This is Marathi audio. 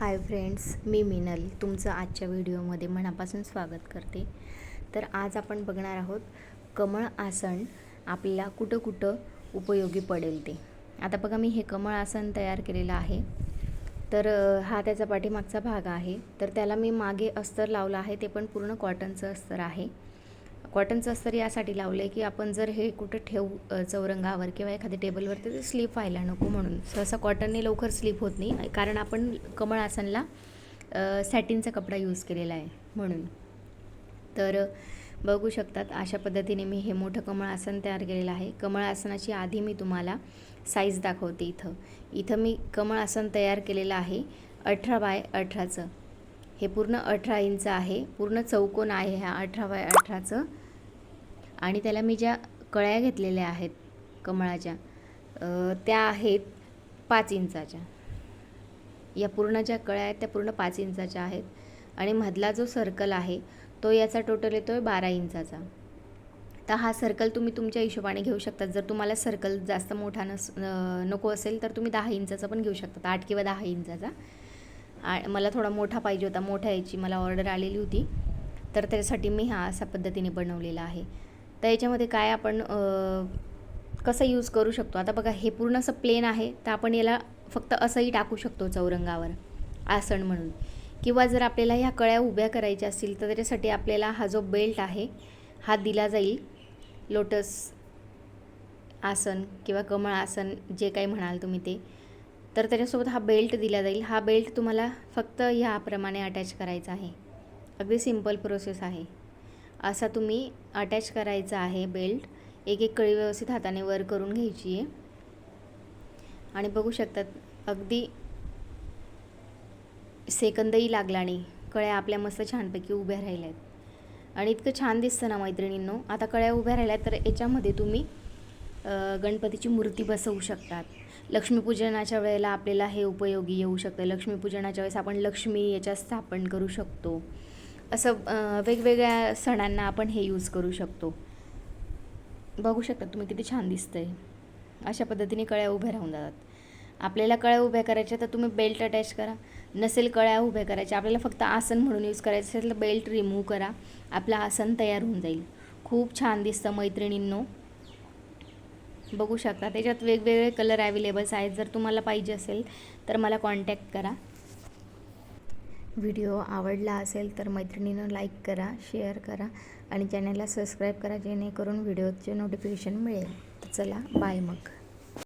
हाय फ्रेंड्स मी मिनल. तुमचं आजच्या व्हिडिओमध्ये मनापासून स्वागत करते. तर आज आपण बघणार आहोत कमळ आसन आपल्याला कुठं कुठं उपयोगी पडेल ते. आता बघा मी हे कमळ आसन तयार केलेलं आहे. तर हा त्याचा पाठीमागचा भाग आहे. तर त्याला मी मागे अस्तर लावलं आहे ते पण पूर्ण कॉटनचं अस्तर आहे. कॉटनचं अस्तर यासाठी लावलं आहे की आपण जर हे कुठं ठेवू चौरंगावर किंवा एखाद्या टेबलवरती ते स्लिप व्हायला नको म्हणून. सहसा कॉटनने लवकर स्लिप होत नाही. कारण आपण कमळ आसनला सॅटिनचा कपडा यूज केलेला आहे म्हणून. तर बघू शकतात अशा पद्धतीने मी हे मोठं कमळ आसन तयार केलेलं आहे. कमळ आसनाची आधी मी तुम्हाला साईज दाखवते इथं. इथं मी कमळ आसन तयार केलेलं आहे अठरा बाय अठराचं. हे पूर्ण अठरा इंच आहे. पूर्ण चौकोन आहे ह्या अठरा बाय अठराचं. आणि त्याला मी ज्या कळ्या घेतलेल्या आहेत कमळाच्या त्या आहेत पाच इंचाच्या. या पूर्ण ज्या कळ्या आहेत त्या पूर्ण पाच इंचाच्या आहेत आणि मधला जो सर्कल आहे तो याचा टोटल येतो आहे बारा इंचाचा. तर हा सर्कल तुम्ही तुमच्या हिशोबाने घेऊ शकता. जर तुम्हाला सर्कल जास्त मोठा नस नको असेल तर तुम्ही दहा इंचाचा पण घेऊ शकता. आठ किंवा दहा इंचाचा. आ मला थोडा मोठा पाहिजे होता. मोठ्या याची मला ऑर्डर आलेली होती. तर त्यासाठी मी हा असा पद्धतीने बनवलेला आहे. तर याच्यामध्ये काय आपण कसं यूज करू शकतो? आता बघा हे पूर्ण असं प्लेन आहे तर आपण याला फक्त असंही टाकू शकतो चौरंगावर आसन म्हणून. किंवा जर आपल्याला ह्या कळ्या उभ्या करायच्या असतील तर त्याच्यासाठी आपल्याला हा जो बेल्ट आहे हा दिला जाईल. लोटस आसन किंवा कमळ आसन जे काही म्हणाल तुम्ही ते. तर त्याच्यासोबत हा बेल्ट दिला जाईल. हा बेल्ट तुम्हाला फक्त ह्याप्रमाणे अटॅच करायचा आहे. अगदी सिंपल प्रोसेस आहे. असा तुम्ही अटॅच करायचा आहे बेल्ट एक एक कळी व्यवस्थित हाताने वर करून घ्यायची आहे. आणि बघू शकतात अगदी सेकंदही लागला नाही. कळ्या आपल्या मस्त छानपैकी उभ्या राहिल्या आहेत आणि इतकं छान दिसतं ना मैत्रिणींनो. आता कळ्या उभ्या राहिल्या तर याच्यामध्ये तुम्ही गणपतीची मूर्ती बसवू शकतात. लक्ष्मीपूजनाच्या वेळेला आपल्याला हे उपयोगी येऊ शकतं. लक्ष्मीपूजनाच्या वेळेस आपण लक्ष्मी याच्या स्थापन करू शकतो. असं वेगवेगळ्या सणांना आपण हे यूज करू शकतो. बघू शकता तुम्ही किती छान दिसतंय. अशा पद्धतीने कळ्या उभ्या राहून जातात. आपल्याला कळ्या उभ्या करायच्या तर तुम्ही बेल्ट अटॅच करा. नसेल कळ्या उभ्या करायच्या आपल्याला फक्त आसन म्हणून यूज करायचं असेल तर बेल्ट रिमूव्ह करा. आपलं आसन तयार होऊन जाईल. खूप छान दिसतं मैत्रिणींनो. बघू शकता त्याच्यात वेगवेगळे कलर अवेलेबल्स आहेत. जर तुम्हाला पाहिजे असेल तर मला कॉन्टॅक्ट करा. व्हिडिओ आवडला असेल तर मैत्रिणीनं लाईक करा शेअर करा आणि चॅनलला सबस्क्राईब करा जेणेकरून व्हिडिओचे नोटिफिकेशन मिळेल. तर चला बाय मग.